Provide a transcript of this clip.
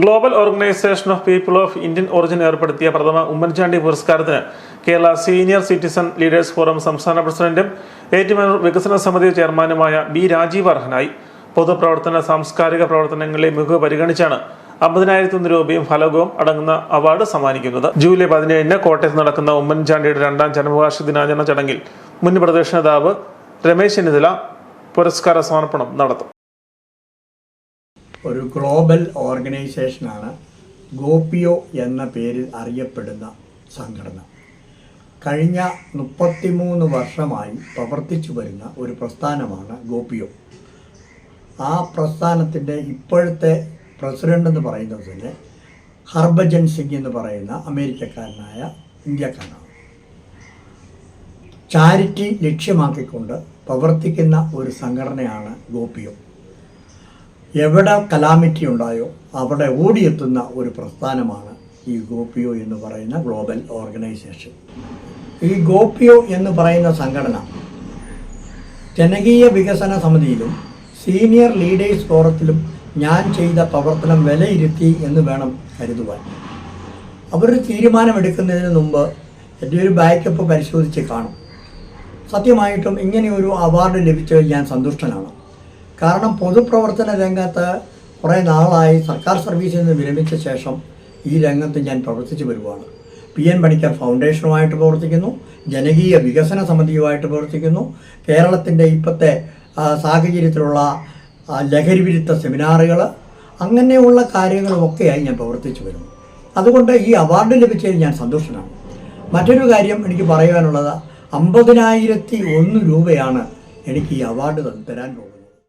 Global organisation of people of Indian origin ഏർപ്പെടുത്തിയ പ്രഥമ ഉമ്മൻചാണ്ടി പുരസ്കാരത്തിന് Kerala senior citizen leaders forum സംസ്ഥാന പ്രസിഡന്റും ഏറ്റുമാനൂർ വികസന സമിതി ചെയർമാനുമായ ബി രാജീവ് അർഹനായി. പൊതുപ്രവർത്തന സാംസ്കാരിക പ്രവർത്തനങ്ങളെ മികവ് പരിഗണിച്ചാണ് അമ്പതിനായിരത്തി രൂപയും ഫലകവും അടങ്ങുന്ന അവാർഡ് സമ്മാനിക്കുന്നത്. ജൂലൈ പതിനേഴിന് കോട്ടയത്ത് നടക്കുന്ന ഉമ്മൻചാണ്ടിയുടെ രണ്ടാം ജന്മവാർഷിക ദിനാചരണ ചടങ്ങിൽ മുൻ പ്രദേശ നേതാവ് രമേശ് ചെന്നിത്തല പുരസ്കാര സമർപ്പണം നടത്തും. ഒരു ഗ്ലോബൽ ഓർഗനൈസേഷനാണ് ഗോപിയോ എന്ന പേരിൽ അറിയപ്പെടുന്ന സംഘടന. കഴിഞ്ഞ മുപ്പത്തിമൂന്ന് വർഷമായി പ്രവർത്തിച്ചു വരുന്ന ഒരു പ്രസ്ഥാനമാണ് ഗോപിയോ. ആ പ്രസ്ഥാനത്തിന്റെ ഇപ്പോഴത്തെ പ്രസിഡന്റ് എന്ന് പറയുന്നത് തന്നെ ഹർഭജൻ സിംഗ് എന്ന് പറയുന്ന അമേരിക്കക്കാരനായ ഇന്ത്യക്കാരനാണ്. ചാരിറ്റി ലക്ഷ്യമാക്കിക്കൊണ്ട് പ്രവർത്തിക്കുന്ന ഒരു സംഘടനയാണ് ഗോപിയോ. എവിടെ കലാമിറ്റി ഉണ്ടായോ അവിടെ ഓടിയെത്തുന്ന ഒരു പ്രസ്ഥാനമാണ് ഈ ഗോപിയോ എന്ന് പറയുന്ന ഗ്ലോബൽ ഓർഗനൈസേഷൻ. ഈ ഗോപിയോ എന്ന് പറയുന്ന സംഘടന ജനകീയ വികസന സമിതിയിലും സീനിയർ ലീഡേഴ്സ് ഫോറത്തിലും ഞാൻ ചെയ്ത പ്രവർത്തനം വിലയിരുത്തി എന്ന് വേണം കരുതുവാൻ. അവരൊരു തീരുമാനമെടുക്കുന്നതിന് മുമ്പ് എന്റെ ഒരു ബാക്കപ്പ് പരിശോധിച്ച് കാണും. സത്യമായിട്ടും ഇങ്ങനെയൊരു അവാർഡ് ലഭിച്ചതിൽ ഞാൻ സന്തുഷ്ടനാണ്. കാരണം പൊതുപ്രവർത്തന രംഗത്ത് കുറേ നാളായി സർക്കാർ സർവീസിൽ നിന്ന് വിരമിച്ച ശേഷം ഈ രംഗത്ത് ഞാൻ പ്രവർത്തിച്ചു വരുവാണ്. പി എൻ പണിക്കർ ഫൗണ്ടേഷനുമായിട്ട് പ്രവർത്തിക്കുന്നു ജനകീയ വികസന സമിതിയുമായിട്ട് പ്രവർത്തിക്കുന്നു. കേരളത്തിന്റെ ഇപ്പോഴത്തെ സാഹചര്യത്തിലുള്ള ലഹരി വിരുദ്ധ സെമിനാറുകൾ അങ്ങനെയുള്ള കാര്യങ്ങളുമൊക്കെയായി ഞാൻ പ്രവർത്തിച്ചു വരുന്നു. അതുകൊണ്ട് ഈ അവാർഡ് ലഭിച്ചതിൽ ഞാൻ സന്തോഷനാണ്. മറ്റൊരു കാര്യം എനിക്ക് പറയുവാനുള്ളത് അമ്പതിനായിരത്തി ഒന്ന് രൂപയാണ് എനിക്ക് ഈ അവാർഡ് തരാൻ പോകുന്നത്.